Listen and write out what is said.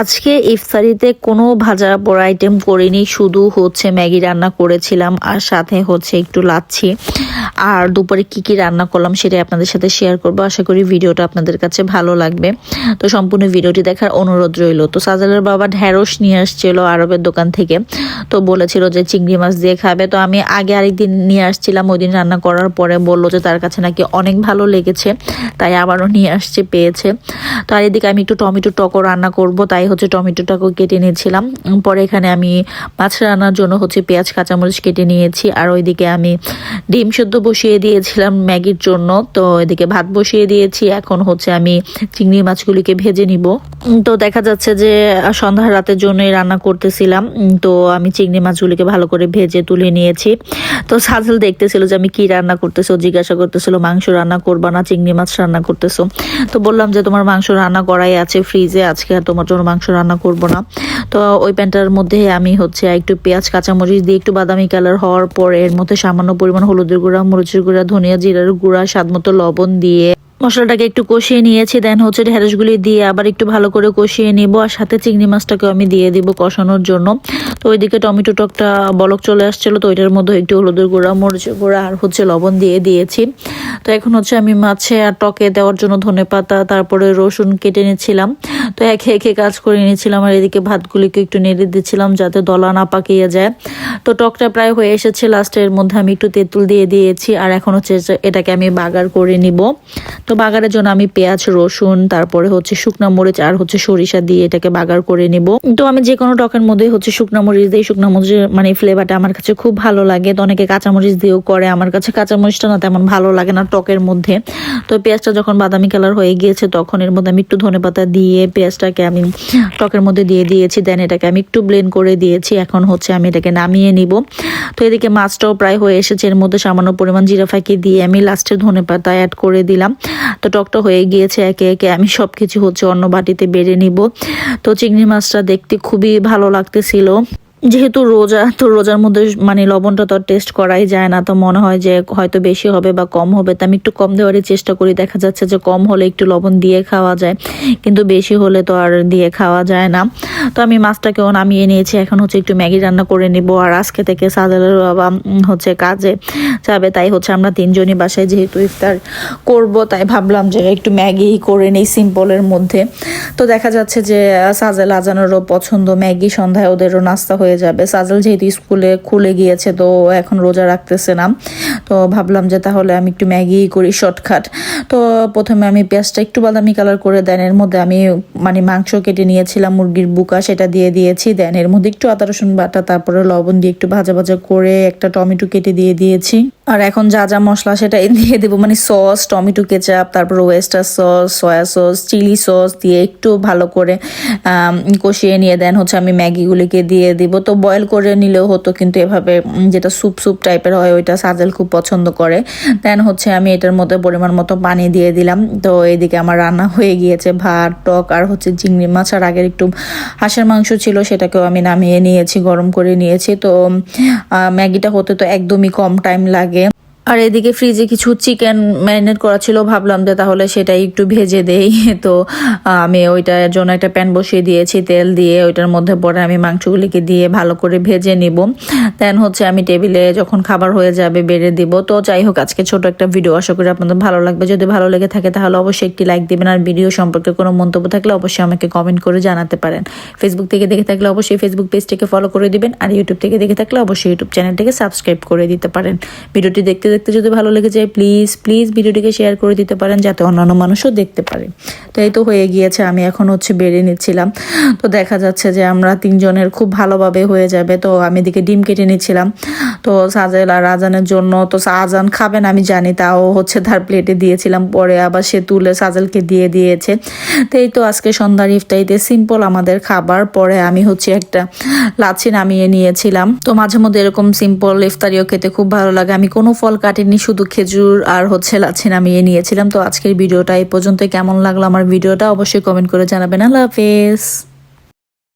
আজকে ইফতারিতে কোনো ভাজা পোড়া আইটেম করিনি, শুধু হচ্ছে ম্যাগি রান্না করেছিলাম আর সাথে হচ্ছে একটু লাচ্ছি। আর দুপুরে কি কি রান্না করলাম সেটাই আপনাদের সাথে শেয়ার করব। আশা করি ভিডিওটা আপনাদের কাছে ভালো লাগবে। তো সম্পূর্ণ ভিডিওটি দেখার অনুরোধ রইল। তো সাজালের বাবা ঢ্যাঁড়স নিয়ে আসছিল আরবের দোকান থেকে। তো বলেছিল যে চিংড়ি মাছ দিয়ে খাবে। তো আমি আগে আরেকদিন নিয়ে আসছিলাম ওই দিন রান্না করার পরে বলল যে তার কাছে নাকি অনেক ভালো লেগেছে, তাই আবারও নিয়ে আসছে, পেয়েছে। তো আর এদিকে আমি একটু টমেটো টকো রান্না করব তাই হচ্ছে টমেটোটাকেও কেটে নিয়েছিলাম। পরে এখানে আমি মাছ রান্নার জন্য হচ্ছে পেঁয়াজ কাঁচামরিচ কেটে নিয়েছি। আর ওইদিকে আমি ডিম সেদ্ধ বসিয়ে দিয়েছিলাম ম্যাগির জন্য তো এদিকে ভাত বসিয়ে দিয়েছি। এখন হচ্ছে আমি চিংড়ি মাছগুলিকে ভেজে নিব। তো দেখা যাচ্ছে যে আহ, সন্ধ্যার রাতের জন্যই রান্না করতেছিলাম। তো আমি চিংড়ি মাছগুলিকে ভালো করে ভেজে তুলে নিয়েছি। তো সাজল দেখতেছিল যে আমি কি রান্না করতেছো জিজ্ঞাসা করতেছিল মাংস রান্না করবা না চিংড়ি মাছ রান্না করতেছো? তো বললাম যে তোমার মাংস রান্না করাই আছে ফ্রিজে। আজকে আর তোমার জন্য মাংস রান্না করব না। তো ওই প্যানটার মধ্যে আমি হচ্ছে একটু পেঁয়াজ, কাঁচামরিচ দিয়ে একটু বাদামি কালার হওয়ার পর এর মধ্যে সামান্য পরিমাণ হলুদের গুঁড়া, মরিচের গুঁড়া, ধনিয়া জিরার গুঁড়া, স্বাদ মতো লবণ দিয়ে মশলাটাকে একটু কষিয়ে নিয়েছি দেন হচ্ছে ঢেঁড়সগুলি দিয়ে আবার একটু ভালো করে কষিয়ে নিব আর সাথে চিংড়ি মাছটাকেও আমি দিয়ে দিব কষানোর জন্য। তো ওইদিকে টমেটো টকটা বলক চলে আসছিল, তো ওইটার মধ্যে একটু হলুদের গুঁড়া, মরিচের গুঁড়া আর হচ্ছে লবণ দিয়ে দিয়েছি। তো এখন হচ্ছে আমি মাছে আর টকে দেওয়ার জন্য ধনে পাতা, তারপরে রসুন কেটে নিচ্ছিলাম। তো একে একে কাজ করে নিয়েছিলাম আর এদিকে ভাতগুলিকে একটু নেড়ে দিচ্ছিলাম যাতে দলা না পাকিয়ে যায়। তো টকটা প্রায় হয়ে এসেছে লাস্টের মধ্যে আমি একটু তেঁতুল দিয়ে দিয়েছি আর এখন হচ্ছে এটাকে আমি বাগার করে নিব। তো বাগারের জন্য আমি পেঁয়াজ, রসুন, তারপরে হচ্ছে শুকনা মরিচ আর হচ্ছে সরিষা দিয়ে এটাকে বাগার করে নিব। তো আমি যে কোনো টকের মধ্যেই হচ্ছে শুকনা মরিচ দিই। শুকনা মরিচের মানে ফ্লেভারটা আমার কাছে খুব ভালো লাগে। তো অনেকে কাঁচামরিচ দিয়েও করে। আমার কাছে কাঁচামরিচটা না তেমন ভালো লাগে না টকের মধ্যে। তো পেঁয়াজটা যখন বাদামি কালার হয়ে গিয়েছে, তখন এর মধ্যে আমি একটু ধনেপাতা দিয়ে পেঁয়াজটাকে আমি টকের মধ্যে দিয়ে দিয়েছি। দেন এটাকে আমি একটু ব্লেন্ড করে দিয়েছি। এখন হচ্ছে আমি এটাকে নামিয়ে নিব। তো এদিকে মাছটাও প্রায় হয়ে এসেছে। এর মধ্যে সামান্য পরিমাণ জিরা ফাঁকি দিয়ে আমি লাস্টে ধনে পাতা অ্যাড করে দিলাম। তো টকটা হয়ে গিয়েছে একে একে। আমি সব কিছু হচ্ছে অন্য বাটিতে বেড়ে নিব। তো চিংড়ি মাছটা দেখতে খুবই ভালো লাগতেছিল। যেহেতু রোজা, তো রোজার মধ্যে মানে লবণটা তো টেস্ট করাই যায় না, তো মনে হয় যে হয়তো বেশি হবে বা কম হবে, তো আমি একটু কম দেওয়ারই চেষ্টা করি। দেখা যাচ্ছে যে কম হলে একটু লবণ দিয়ে খাওয়া যায়, কিন্তু বেশি হলে তো আর দিয়ে খাওয়া যায় না। তো আমি মাছটাকেও নামিয়ে নিয়েছি, এখন হচ্ছে একটু ম্যাগি রান্না করে নিব, আর আজকে থেকে সাজালের বাবা হচ্ছে কাজে যাবে, তাই হচ্ছে আমরা তিনজনই বাসায় যেহেতু ইফতার করব, তাই ভাবলাম যে একটু ম্যাগি করে নিই সিম্পলের মধ্যে। তো দেখা যাচ্ছে যে সাজেল আজানেরও পছন্দ, ম্যাগি সন্ধ্যায় ওদেরও নাস্তা যাবে। সাজল যেহেতু স্কুলে খুলে গিয়েছে, তো এখন রোজা রাখতেছে না। তো ভাবলাম যে তাহলে আমি একটু ম্যাগি করি শর্টকাট। তো প্রথমে আমি পেঁয়াজটা একটু বাদামি কালার করে দেন। এর মধ্যে আমি মানে মাংস কেটে নিয়েছিলাম, মুরগির বুকা, সেটা দিয়ে দিয়েছি। দেন এর মধ্যে একটু আদা রসুন বাটা, তারপরে লবণ দিয়ে একটু ভাজা ভাজা করে একটা টমেটো কেটে দিয়ে দিয়েছি। আর এখন যা যা মশলা সেটা দিয়ে দেবো মানে সস টমেটো কেচাপ তারপর oyster sauce soya sauce chilli sauce দিয়ে একটু ভালো করে কষিয়ে নিয়ে দেন। হচ্ছে আমি ম্যাগিগুলিকে দিয়ে দিব। তো বয়েল করে নিলেও হতো, কিন্তু এভাবে যেটা স্যুপ স্যুপ টাইপের হয়, ওইটা সাজেল খুব পছন্দ করে। দেন হচ্ছে আমি এটার মধ্যে পরিমাণ মতো পানি দিয়ে দিলাম। তো এইদিকে আমার রান্না হয়ে গিয়েছে, ভাত, টক আর হচ্ছে চিংড়ি মাছ। আর আগের একটু হাঁসের মাংস ছিল, সেটাকেও আমি নামিয়ে নিয়েছি, গরম করে নিয়েছি। তো ম্যাগিটা হতে তো একদমই কম টাইম লাগে। আর এদিকে ফ্রিজে কিছু চিকেন ম্যারিনেট করা ছিল, ভাবলাম যে তাহলে সেটাই একটু ভেজে দেই। তো আমি ওইটার জন্য একটা প্যান বসিয়ে দিয়েছি, তেল দিয়ে ওইটার মধ্যে পরে আমি মাংসগুলিকে দিয়ে ভালো করে ভেজে নিব। দেন হচ্ছে আমি টেবিলে যখন খাবার হয়ে যাবে বেড়ে দিব। তো যাই হোক, আজকে ছোট একটা ভিডিও আশা করি আপনাদের ভালো লাগবে। যদি ভালো লেগে থাকে তাহলে অবশ্যই একটি লাইক দিবেন। আর ভিডিও সম্পর্কে কোনো মন্তব্য থাকলে অবশ্যই আমাকে কমেন্ট করে জানাতে পারেন। ফেসবুক থেকে দেখে থাকলে অবশ্যই ফেসবুক পেজটিকে ফলো করে দিবেন। আর ইউটিউব থেকে দেখে থাকলে অবশ্যই ইউটিউব চ্যানেলটিকে সাবস্ক্রাইব করে দিতে পারেন। ভিডিওটি দেখতে দেখতে যদি ভালো লেগে যায় প্লিজ প্লিজ ভিডিওটিকে শেয়ার করে দিতে পারেন যাতে অন্যান্য মানুষও দেখতে পারে। তো এই তো হয়ে গিয়েছে, আমি এখন হচ্ছে বেড়ে নিচ্ছিলাম। তো দেখা যাচ্ছে যে আমরা তিনজনের খুব ভালোভাবে হয়ে যাবে। তো আমি এদিকে ডিম কেটে নিচ্ছিলাম। তো সাজেল আর আজানের জন্য তো আজান খাবেন আমি জানি, তাও হচ্ছে তার প্লেটে দিয়েছিলাম, পরে আবার সে তুলে সাজেলকে দিয়ে দিয়েছে। তো এই তো আজকে সন্ধ্যার ইফতারিতে সিম্পল আমাদের খাবার, পরে আমি হচ্ছে একটা লাচ্ছি নামিয়ে নিয়েছিলাম। তো মাঝে মধ্যে এরকম সিম্পল ইফতারিও খেতে খুব ভালো লাগে। আমি কোনো ফল কাটিনি, শুধু খেজুর আর হচ্ছে লাচ্ছি নামিয়ে নিয়েছিলাম। তো আজকের ভিডিওটা এই পর্যন্ত কেমন লাগল আমার ভিডিওটা অবশ্যই কমেন্ট করে জানাবেন। আল্লাহ হাফেজ।